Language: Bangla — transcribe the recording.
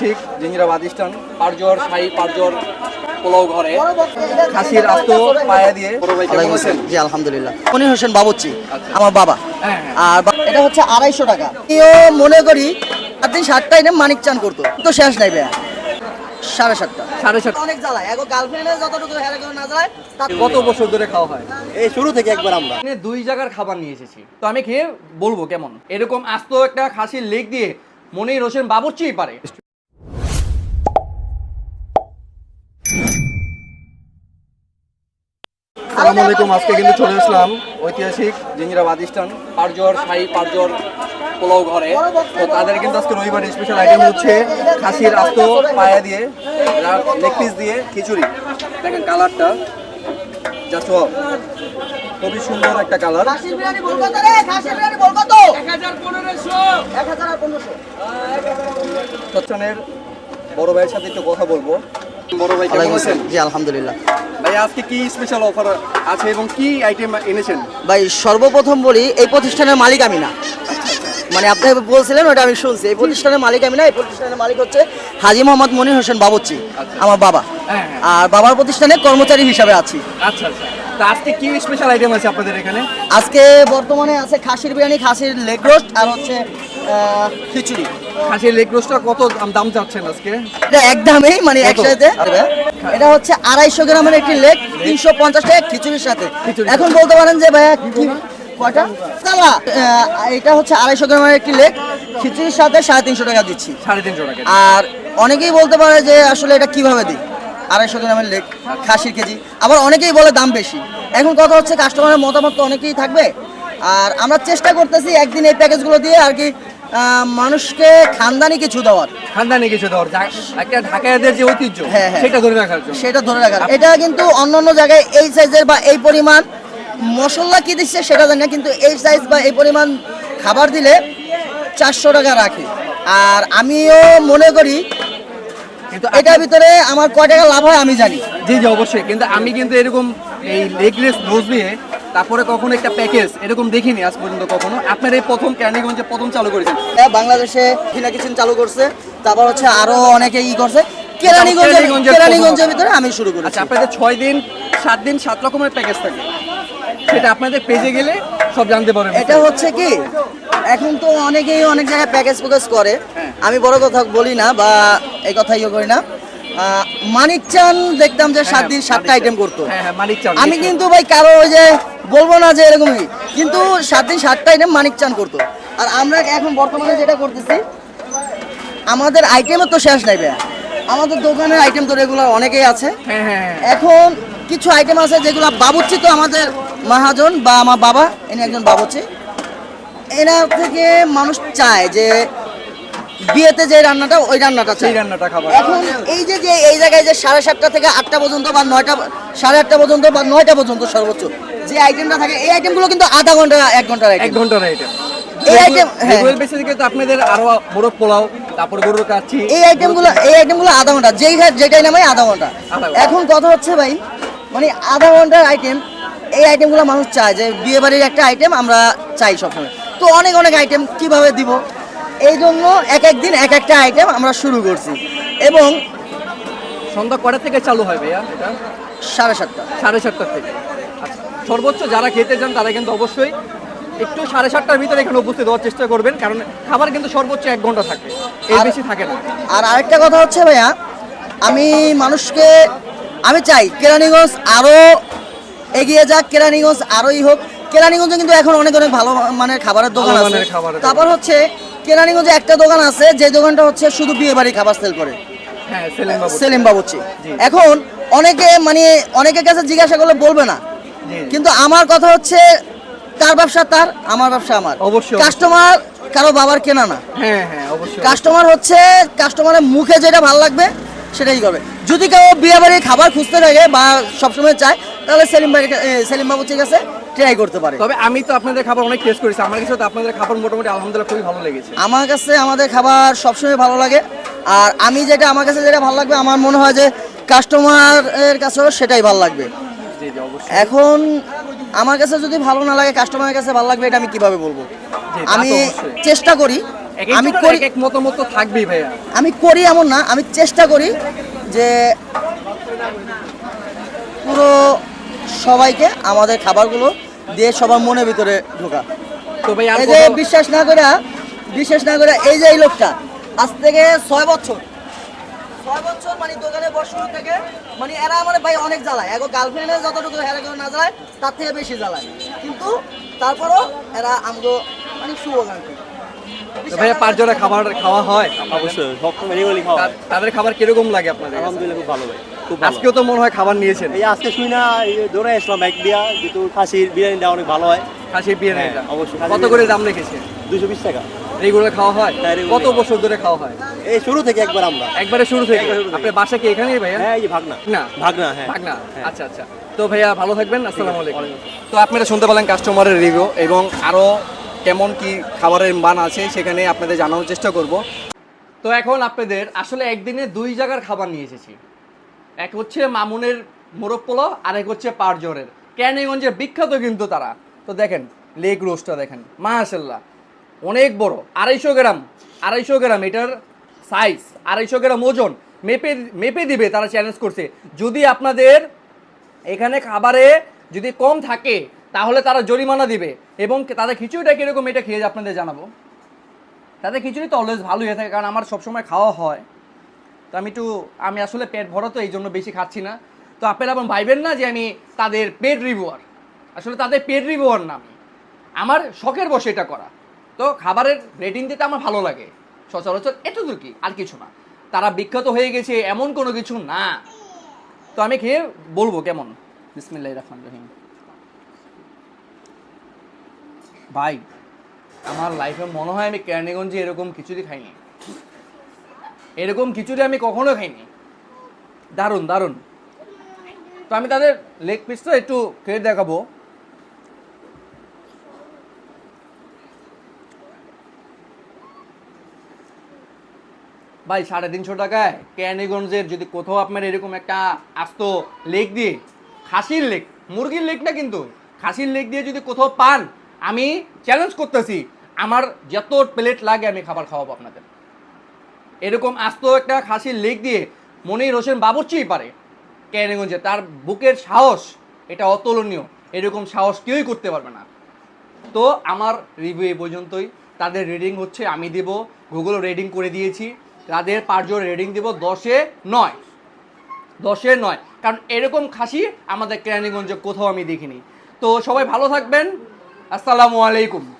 ঠিক জিঞ্জিরা বাদিস্তান পারজর শাহী পারজর পোলাও ঘরে খাসির আস্ত পায়া দিয়ে জি আলহামদুলিল্লাহ। মনির হোসেন বাবুচ্চি আচ্ছা। আমার বাবা। হ্যাঁ, হ্যাঁ। আর এটা হচ্ছে আড়াইশো টাকা। কেউ মনে করি আপনি মানিক চান করতো। তো শেষ নাই ভাইয়া। সাড়ে সাতটা। সাড়ে সাত অনেক জ্বালায়। এখন গার্লফ্রেন্ডের যতটুকু হেরে না জ্বালায় কত বছর ধরে খাওয়া হয়? এই শুরু থেকে একবার আমরা। দুই জায়গার খাবার নিয়ে এসেছি। তো আমি খেয়ে বলব কেমন? এরকম আস্ত একটা খাসির লেগ দিয়ে মনির হোসেন বাবুর্চিই পারে। আসসালামু আলাইকুম আজকে কিন্তু চলে আসলাম ঐতিহাসিক জিঞ্জিরা বাদিস্তান পারজর শাহী পারজর পোলাও ঘরে। তো তাদের কিন্তু আজকে রবিবার স্পেশাল আইটেম হচ্ছে খাসির আস্ত পায়া দিয়ে লেগ পিস দিয়ে খিচুড়ি। দেখেন কালারটা জাস্ট খুবই সুন্দর একটা কালার। খাসির বিরিয়ানি বল কত রে খাসির বিরিয়ানি বল কত 1500 1000 আর 1500 সচ্ছনের বড় ভাইয়ের সাথে একটু কথা বলব। বড় ভাই কেমন আছেন? জি আলহামদুলিল্লাহ। ভাই আজকে কি স্পেশাল অফার আছে এবং কি আইটেম এনেছেন? ভাই সর্বপ্রথম বলি এই প্রতিষ্ঠানের মালিক আমি না। মানে আপনি বলছিলেন ওটা আমি শুনছি। এই প্রতিষ্ঠানের মালিক আমি না এই প্রতিষ্ঠানের মালিক হচ্ছে হাজি মোহাম্মদ মনির হোসেন বাবুচ্চি আচ্ছা। আমার বাবা। হ্যাঁ, হ্যাঁ। আর বাবার প্রতিষ্ঠানে কর্মচারী হিসাবে আছি। আচ্ছা আচ্ছা। আজকে কি স্পেশাল আইটেম আছে আপনাদের এখানে? আজকে বর্তমানে আছে খাসির বিরিয়ানি খাসির লেগ রোস্ট আর হচ্ছে খিচুড়ি। খাসির লেগ রোস্টটা কত দাম- চাচ্ছেন আজকে? এটা একদমই মানে? একসাথে এটা হচ্ছে আড়াইশো গ্রামের একটি লেগ তিনশো পঞ্চাশ টাকা খিচুড়ির সাথে। এখন বলতে পারেন যে ভাইয়া কি তালা এটা হচ্ছে আড়াইশো গ্রামের একটি লেগ খিচুড়ির সাথে সাড়ে তিনশো টাকা দিচ্ছি। সাড়ে তিনশো টাকা আর অনেকেই বলতে পারে যে আসলে এটা কীভাবে দিই? আড়াইশো গ্রামের লেগ খাসির কেজি। আবার অনেকেই বলে দাম বেশি। এখন কথা হচ্ছে কাস্টমারের মতামত তো অনেকেই থাকবে। আর আমরা চেষ্টা করতেছি একদিন এই প্যাকেজগুলো দিয়ে আর কি মানুষকে খানদানি কিছু দেওয়ার। খানদানি কিছু দেওয়ার একটা যে ঐতিহ্য হ্যাঁ, হ্যাঁ। সেটা ধরে রাখার জন্য। সেটা ধরে রাখার। এটা কিন্তু অন্য অন্য জায়গায় এই সাইজের বা এই পরিমাণ মশলা কি দিচ্ছে সেটা জানি না কিন্তু এই সাইজ বা এই পরিমাণ খাবার দিলে চারশো টাকা রাখে। আর আমিও মনে করি কিন্তু এটার ভিতরে আমার কয় টাকা লাভ হয় আমি জানি। জি জি অবশ্যই। কিন্তু আমি কিন্তু এরকম এই লেগ রেস রোজ নিয়ে তারপরে কখনো একটা প্যাকেজ এরকম দেখিনি আজ পর্যন্ত কখনো। আপনার এই প্রথম ক্যান্ডিগঞ্জে প্রথম চালু করেছেন? হ্যাঁ, বাংলাদেশে কিনা কিচেন চালু করছে। তারপর হচ্ছে আরও অনেকে ই করছে। কেরানীগঞ্জের ভিতরে আমি শুরু করেছি। আচ্ছা আপনাদের ছয় দিন সাত দিন সাত রকমের প্যাকেজ থাকে। সেটা আপনাদের পেজে গেলে সব জানতে পারবেন। এটা হচ্ছে কি এখন তো অনেকেই অনেক জায়গায় প্যাকেজ ফোকাস করে। হ্যাঁ। আমি বড় কথা বলি না বা এই কথা ইয়ে করি না। মানিক চান দেখতাম যে সাত দিন সাতটা আইটেম করতো। হ্যাঁ হ্যাঁ আমি কিন্তু ভাই কারও ওই যে বলব না যে এরকমই কিন্তু সাত দিন সাতটা আইটেম মানিক চান করতো। আর আমরা এখন বর্তমানে যেটা করতেছি আমাদের আইটেমের তো শেষ নাই ভাইয়া। আমাদের দোকানের আইটেম তো রেগুলার অনেকেই আছে। হ্যাঁ হ্যাঁ হ্যাঁ। এখন কিছু আইটেম আছে যেগুলো বাবুর্চি তো আমাদের মহাজন বা আমার বাবা ইনি একজন বাবুর্চি। এনার থেকে মানুষ চায় যে বিয়েতে যে রান্নাটা ওই রান্নাটা চাই সেই রান্নাটা খাবার। এখন এই যে যে এই জায়গায় যে সাড়ে সাতটা থেকে আটটা পর্যন্ত বা নয়টা সাড়ে আটটা পর্যন্ত বা নয়টা পর্যন্ত সর্বোচ্চ যে আইটেমটা থাকে এই আইটেমগুলো কিন্তু আধা ঘণ্টা এক ঘণ্টার এক আইটেম ঘণ্টার আইটেম এই হ্যাঁ। রেগুলার বেসিসে কিন্তু আপনাদের আরও বড় পোলাও তারপর গরুর কাচ্ছি। এই আইটেমগুলো এই আইটেমগুলো আধা ঘণ্টা। যেই যেটাই নামে আধা ঘণ্টা। এখন কথা হচ্ছে ভাই মানে আধা ঘণ্টার আইটেম এই আইটেমগুলো মানুষ চায় যে বিয়ে বাড়ির একটা আইটেম আমরা চাই সবসময়। তো অনেক অনেক আইটেম কীভাবে দিব? এই জন্য এক এক দিন এক একটা আইটেম আমরা শুরু করছি। এবং সন্ধ্যা কটা থেকে চালু হয় ভাইয়া এটা? সাড়ে সাতটা। সাড়ে সাতটার থেকে। সর্বোচ্চ যারা খেতে চান তারা কিন্তু অবশ্যই একটু সাড়ে সাতটার ভিতরে এখানে উপস্থিত হওয়ার চেষ্টা করবেন কারণ খাবার কিন্তু সর্বোচ্চ এক ঘণ্টা থাকে এর বেশি থাকে না। আর আরেকটা কথা হচ্ছে ভাইয়া আমি মানুষকে আমি চাই কেরানীগঞ্জ আরও এগিয়ে যাক কেরানীগঞ্জ আরোই হোক। কেরানীগঞ্জে কিন্তু এখন অনেক অনেক ভালো মানের খাবারের দোকান আছে। তারপর হচ্ছে কেরানীগঞ্জে একটা দোকান আছে যে দোকানটা হচ্ছে শুধু বিয়ে বাড়ি খাবার সেল করে। হ্যাঁ সেলিম বাবু বাবুচি। এখন অনেকে মানে অনেকের কাছে জিজ্ঞাসা করলে বলবে না। কিন্তু আমার কথা হচ্ছে তার ব্যবসা তার? আমার ব্যবসা আমার। অবশ্যই। কাস্টমার কারও বাবার কেনা না। হ্যাঁ হ্যাঁ অবশ্যই কাস্টমার হচ্ছে কাস্টমারের মুখে যেটা ভালো লাগবে সেটাই করবে। যদি কেউ বিয়ে বাড়ির খাবার খুঁজতে থাকে বা সবসময় চায় তাহলে সেলিম ভাই সেলিম বাবু ঠিক আছে ট্রাই করতে পারে। তবে আমি তো আপনাদের খাবার অনেক টেস্ট করেছি। আমার কাছে তো আপনাদের খাবার মোটামুটি আলহামদুলিল্লাহ খুবই ভালো লেগেছে। আমার কাছে আমাদের খাবার সবসময় ভালো লাগে। আর আমি যেটা আমার কাছে যেটা ভালো লাগবে আমার মনে হয় যে কাস্টমারের কাছেও সেটাই ভালো লাগবে। এখন আমার কাছে যদি ভালো না লাগে কাস্টমারের কাছে ভালো লাগবে এটা আমি কীভাবে বলব? আমি চেষ্টা করি আমি করি এক মতামত তো থাকবেই ভাইয়া। আমি করি এমন না আমি চেষ্টা করি যে পুরো সবাইকে আমাদের খাবারগুলো দিয়ে সবার মনের ভিতরে ঢোকা। তো ভাই এই যে বিশ্বাস না করে বিশ্বাস না করে এই যে এই লোকটা আজ থেকে ছয় বছর ছয় বছর মানে দোকানে বসে থেকে মানে এরা আমার ভাই অনেক জ্বালায়। এখন গার্লফ্রেন্ডে যতটুকু হেরা করে না জ্বালায় তার থেকে বেশি জ্বালায়। কিন্তু তারপরও এরা আমগো মানে শুভকাঙ্ক্ষী ভাইয়া পাঁচ জোড়া খাবার খাওয়া হয়? অবশ্যই খাওয়া তাদের খাবার কীরকম লাগে আপনাদের কাছে? আলহামদুলিল্লাহ খুব ভালো ভাই খুব আজকেও তো মনে হয় খাবার নিয়েছেন। এই আজকে শুই না ধরে আসলাম এক বিয়া যেহেতু খাসির বিরিয়ানিটা অনেক ভালো হয়। খাসির বিয়ে হ্যাঁ, অবশ্যই। কত করে দাম রেখেছে দুশো বিশ টাকা। রেগুলার খাওয়া হয়? হ্যাঁ, কত বছর ধরে খাওয়া হয়? এই শুরু থেকে একবার আমরা। একবারে শুরু থেকে। আপনার বাসা কি এখানেই ভাইয়া? হ্যাঁ এই যে ভাগনা। না ভাগনা হ্যাঁ। ভাগনা। হ্যাঁ। আচ্ছা আচ্ছা। তো ভাইয়া ভালো থাকবেন। আসসালামু আলাইকুম। তো আপনারা শুনতে পেলেন কাস্টমারের রিভিউ এবং আরও কেমন কি খাবারের মান আছে সেখানে আপনাদের জানানোর চেষ্টা করব। তো এখন আপনাদের আসলে একদিনে দুই জায়গার খাবার নিয়ে এসেছি। এক হচ্ছে মামুনের মোরগ পোলাও আর এক হচ্ছে পারজোরের ক্যানিগঞ্জের বিখ্যাত কিন্তু তারা। তো দেখেন লেগ রোস্টটা দেখেন। মাশাল্লাহ অনেক বড়। আড়াইশো গ্রাম আড়াইশো গ্রাম এটার সাইজ আড়াইশো গ্রাম ওজন মেপে মেপে দিবে তারা চ্যালেঞ্জ করছে। যদি আপনাদের এখানে খাবারে যদি কম থাকে, তাহলে তারা জরিমানা দিবে এবং তাদের খিচুড়িটা কীরকম এটা খেয়ে আপনাদের জানাব। তাদের খিচুড়ি তো অলওয়েজ ভালো হয়ে থাকে, কারণ আমার সবসময় খাওয়া হয়। তো আমি একটু, আমি আসলে পেট ভরা তো এই জন্য বেশি খাচ্ছি না। তো আপনারা আবার ভাইবেন না যে আমি তাদের পেট রিভিউয়ার? আসলে তাদের পেট রিভিউয়ার না আমি। আমার শখের বসে এটা করা। তো খাবারের রেটিং দিতে আমার ভালো লাগে। সচরাচর এতদূর কি? আর কিছু না। তারা বিখ্যাত হয়ে গেছে, এমন কোনো কিছু না। তো আমি খেয়ে বলব কেমন? বিসমিল্লাহ রহমান রহিম। ভাই, আমার লাইফে মনে হয় আমি ক্যানিগঞ্জে এরকম খিচুড়ি খাইনি। এরকম খিচুড়ি আমি কখনো খাইনি। দারুণ দারুণ। তো আমি তাদের লেগ পিসটা একটু খেয়ে দেখাবো। ভাই সাড়ে তিনশো টাকায় ক্যানিগঞ্জের যদি কোথাও আপনার এরকম একটা আস্ত লেক দিয়ে, খাসির লেক, মুরগির লেগ না কিন্তু, খাসির লেক দিয়ে যদি কোথাও পান, আমি চ্যালেঞ্জ করতেছি, আমার যত প্লেট লাগে আমি খাবার খাওয়াবো আপনাদের। এরকম আস্ত একটা খাসির লেক দিয়ে মনির হোসেন বাবুর্চিই পারে ক্যানিগঞ্জে তার বুকের সাহস, এটা অতুলনীয়, এরকম সাহস কেউই করতে পারবে না। তো আমার রিভিউ এই পর্যন্তই, তাদের রেটিং হচ্ছে, আমি দেব গুগলও রেটিং করে দিয়েছি। তাদের পাঁচজন রেডিং দেব দশে নয়। দশে নয়। কারণ এরকম খাসি আমাদের কেরানীগঞ্জে কোথাও আমি দেখিনি। তো সবাই ভালো থাকবেন। আসসালামু আলাইকুম।